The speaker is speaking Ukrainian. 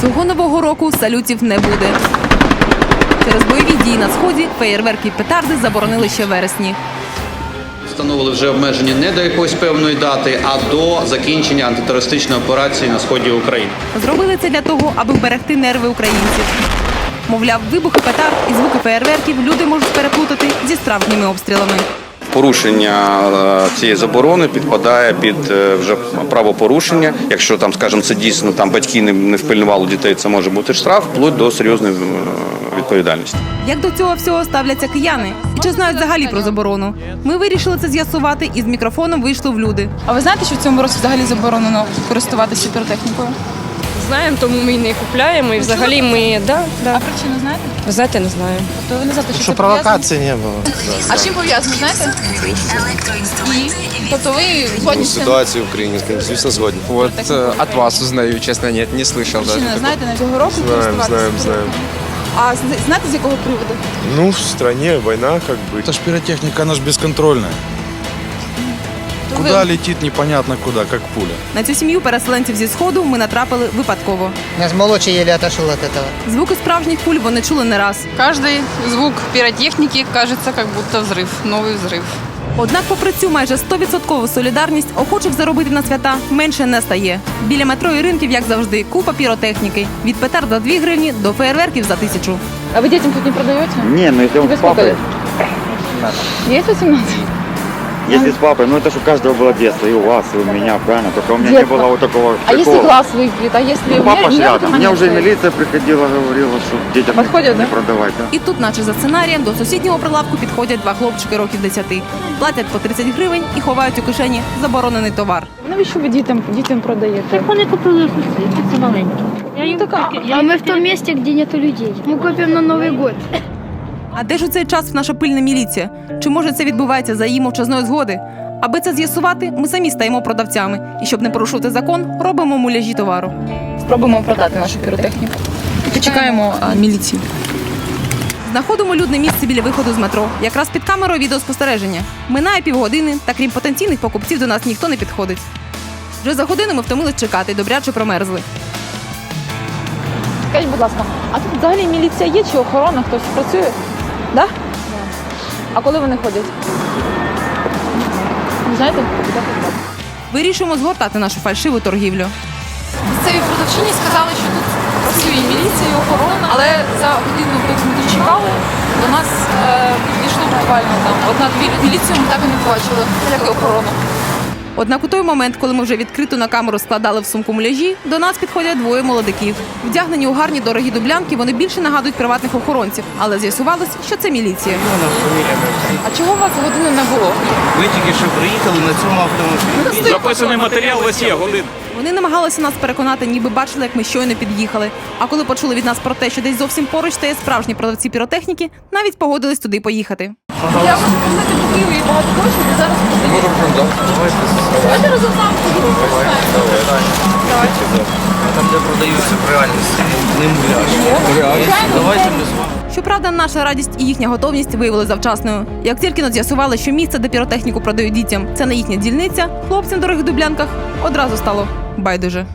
Цього нового року салютів не буде. Через бойові дії на сході феєрверки і петарди заборонили ще вересні. Встановили вже обмеження не до якоїсь певної дати, а до закінчення антитерористичної операції на сході України. Зробили це для того, аби вберегти нерви українців. Мовляв, вибухи петард і звуки феєрверків люди можуть переплутати зі справжніми обстрілами. Порушення е, цієї заборони підпадає під е, вже правопорушення. Якщо там, скажімо, це дійсно там батьки не, не впильнували дітей, це може бути штраф, вплоть до серйозної е, відповідальності. Як до цього всього ставляться кияни? І чи знають взагалі про заборону? Ми вирішили це з'ясувати і з мікрофоном вийшли в люди. А ви знаєте, що в цьому році взагалі заборонено користуватися піротехнікою? Знаємо, тому ми і не купляємо. І взагалі ми да, А да. причину знаєте? Ви знаєте, не знаю. Тобто ви не знаєте, що, Что це пов'язано? провокации не было. А з чим пов'язано, знаєте? І? Тобто ви згодні з цим? Ситуацію в Україні, звісно, згодні. Вот э, от вас узнаю, честно, нет, не слышал даже. Причина, знаєте, на цього року Знаем, користуватися? знаем, знаем. А з- знаєте, з якого приводу? Ну, в стране война, как бы. Это ж пиротехника, она ж бесконтрольная. То Куда ви- летит непонятно куда, как пуля. На цю сім'ю переселенців зі сходу ми натрапили випадково. Наш молодший еле отошел от этого. Звуки справжніх пуль вони чули не раз. Каждый звук пиротехники кажется как будто взрыв, новый взрыв. Однак, попри цю майже 100% солідарність, охочих заробити на свята менше не стає. Біля метро і ринків, як завжди, купа піротехніки. Від петард за 2 гривні до феєрверків за тисячу. А ви дітям тут не продаєте? Не, ну если он Тебе с папой, сколько? Є 18? если с папой, ну это же у каждого было детство, и у вас, и у меня, правильно? Только у меня Детство. не было вот такого А если прикола. глаз выпьет? А если... Ну, папа ж Нет рядом. Мне уже и момента? милиция приходила, говорила, что детям не- Подходят, не да? продавать. Да? І тут, наче за сценарієм, до сусіднього прилавку підходять два хлопчики років 10. Платять по 30 гривень і ховають у кишені заборонений товар. Навіщо ви дітям, дітям продаєте? Так вони купили куси, це маленькі. Я їм така, я А мы в том месте, где нету людей. Мы копим на Новый год. А де ж у цей час наша пильна міліція? Чи може це відбувається за її мовчазної згоди? Аби це з'ясувати, ми самі стаємо продавцями. І щоб не порушувати закон, робимо муляжі товару. Спробуємо продати нашу піротехніку. Чекаємо а, міліцію. Знаходимо людне місце біля виходу з метро, якраз під камерою відеоспостереження. Минає півгодини, та крім потенційних покупців до нас ніхто не підходить. Вже за годину ми втомились чекати, добряче промерзли. Скажіть, будь ласка, а тут взагалі міліція є чи охорона? Хтось працює? Да? А коли вони ходять? Не знаєте? Вирішуємо згортати нашу фальшиву торгівлю. Місцеві продавчині сказали, що тут працює і міліція, і охорона, але за годину, поки ми тут чекали, до нас е, підійшло буквально там одна-дві міліцію ми так і не побачили, як і охорону. Однак у той момент, коли ми вже відкрито на камеру складали в сумку муляжі, до нас підходять двоє молодиків. Вдягнені у гарні дорогі дублянки, вони більше нагадують приватних охоронців, але з'ясувалось, що це міліція. А чого у вас години не було? Ми тільки що приїхали на цьому автомобілі. Записаний матеріал ось є годин. Вони намагалися нас переконати, ніби бачили, як ми щойно під'їхали. А коли почули від нас про те, що десь зовсім поруч стає справжні продавці піротехніки, навіть погодились туди поїхати. Я можу познати по Києву і багато грошей, і зараз подаємо. Давайте разом з нами поїдемо, почитаємо. Там, де продаються в реальності, не муляж. Давайте ми з вами. Щоправда, наша радість і їхня готовність виявили завчасною. Як тільки нас з'ясували, що місце, де піротехніку продають дітям, це не їхня дільниця, хлопцям в дорогих дублянках одразу стало байдуже.